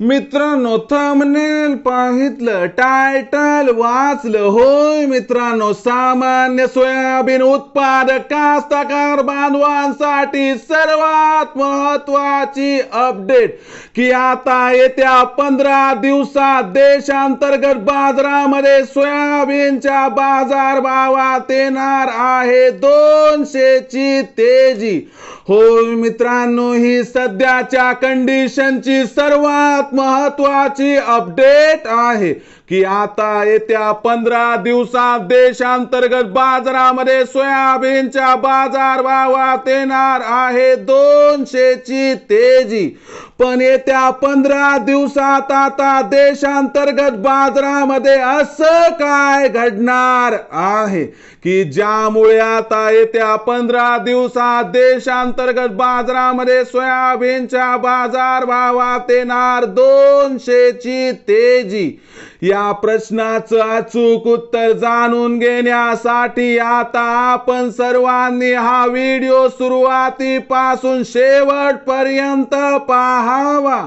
मित्रांनो thumbnail पाहितलं title वाचलं. होय मित्रांनो सामान्य सोयाबीन उत्पादक कास्तकार बांधवांसाठी सर्वात महत्वाची अपडेट की आता येत्या पंधरा दिवसात देशांतर्गत बाजारामध्ये सोयाबीनच्या बाजार भावात येणार आहे दोनशेची तेजी. होय मित्रांनो ही सध्याच्या कंडिशनची सर्वात महत्वाची अपडेट आहे की आता येत्या पंधरा दिवसात देशांतर्गत बाजारामध्ये सोयाबीनच्या बाजार भावात येणार आहे दोनशेची तेजी. पण येत्या पंधरा दिवसात आता देशांतर्गत बाजारामध्ये असं काय घडणार आहे की ज्यामुळे आता येत्या पंधरा दिवसात देशांतर्गत बाजारामध्ये सोयाबीनच्या बाजार भावात येणार दोनशेची तेजी. या प्रश्नाचं अचूक उत्तर जाणून घेण्यासाठी आता आपण सर्वांनी हा व्हिडिओ सुरुवातीपासून शेवटपर्यंत पाहावा.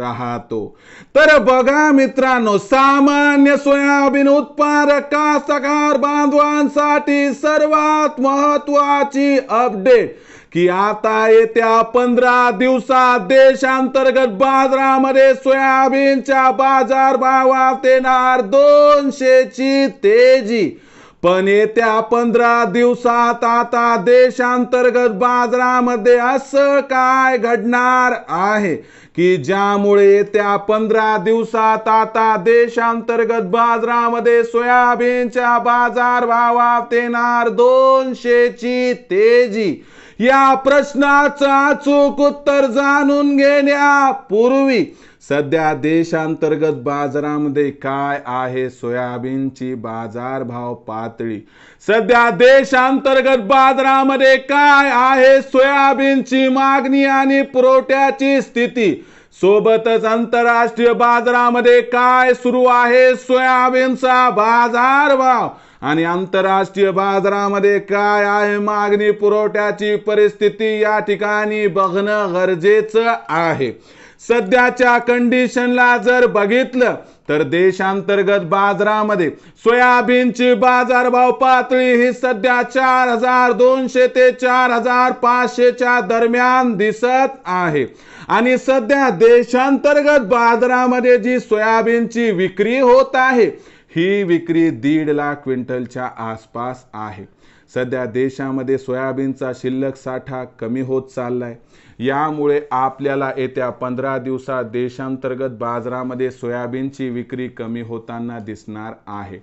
राहतो. तर बघा मित्रांनो सामान्य सोयाबीन उत्पादक कास्तकार बांधवांसाठी सर्वात महत्वाची अपडेट की आता येत्या पंधरा दिवसात देशांतर्गत बाजारामध्ये सोयाबीनच्या बाजार भावात येणार दोनशेची तेजी. पण येत्या पंधरा दिवसात आता देशांतर्गत बाजारामध्ये असं काय घडणार आहे? की ज्यामुळे येत्या पंधरा दिवसात आता देशांतर्गत बाजारामध्ये सोयाबीनच्या बाजार भावात येणार दोनशेची तेजी? या प्रश्नाचं अचूक उत्तर जाणून घेण्यापूर्वी सध्या देशांतर्गत बाजारामध्ये काय आहे? सोयाबीनची बाजारभाव पातळी. सध्या देशांतर्गत बाजारामध्ये काय आहे? सोयाबीनची मागणी आणि पुरवठ्याची स्थिती. सोबतच आंतरराष्ट्रीय बाजारामध्ये काय सुरू आहे? सोयाबीनचा बाजारभाव आणि आंतरराष्ट्रीय बाजारामध्ये काय आहे? मागणी पुरवठ्याची परिस्थिती या ठिकाणी बघणं गरजेचं आहे. सध्याच्या कंडिशनला जर बघितलं तर देशांतर्गत बाजारामध्ये सोयाबीनची बाजारभाव पातळी ही सध्या चार हजार दोनशे ते चार हजार पाचशेच्या दरम्यान दिसत आहे. आणि सध्या देशांतर्गत बाजारामध्ये जी सोयाबीनची विक्री होत आहे ही विक्री दीड लाख क्विंटलच्या आसपास आहे. सध्या देशामध्ये सोयाबीनचा शिल्लक साठा कमी होत चाललाय. यामुळे आपल्याला येत्या पंधरा दिवसात देशांतर्गत बाजारामध्ये सोयाबीनची विक्री कमी होताना दिसणार आहे.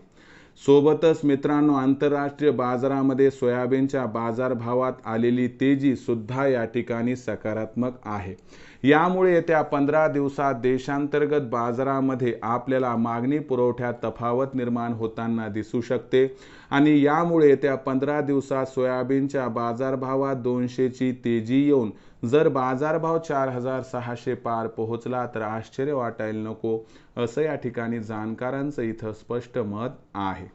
सोबतच मित्रांनो आंतरराष्ट्रीय बाजारामध्ये सोयाबीनच्या बाजारभावात आलेली तेजी सुद्धा या ठिकाणी सकारात्मक आहे. यामुळे येत्या पंधरा दिवसात देशांतर्गत बाजारामध्ये आपल्याला मागणी पुरवठ्यात तफावत निर्माण होताना दिसू शकते आणि यामुळे येत्या पंधरा दिवसात सोयाबीनच्या बाजारभावात दोनशेची तेजी येऊन जर बाजारभाव चार हजार सहाशे पार पोहोचला तर आश्चर्य वाटायला नको असं या ठिकाणी जाणकारांचं इथं स्पष्ट मत आहे.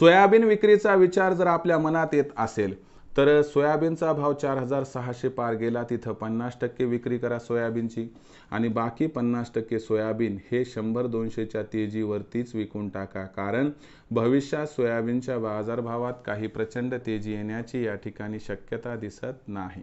सोयाबीन विक्रीचा विचार जर आपल्या मनात येत असेल तर सोयाबीनचा भाव चार हजार सहाशे पार गेला. तिथं पन्नास टक्के विक्री करा सोयाबीनची. आणि बाकी पन्नास टक्के सोयाबीन हे शंभर दोनशेच्या तेजीवरतीच विकून टाका. कारण भविष्यात सोयाबीनच्या बाजारभावात काही प्रचंड तेजी येण्याची या ठिकाणी शक्यता दिसत नाही.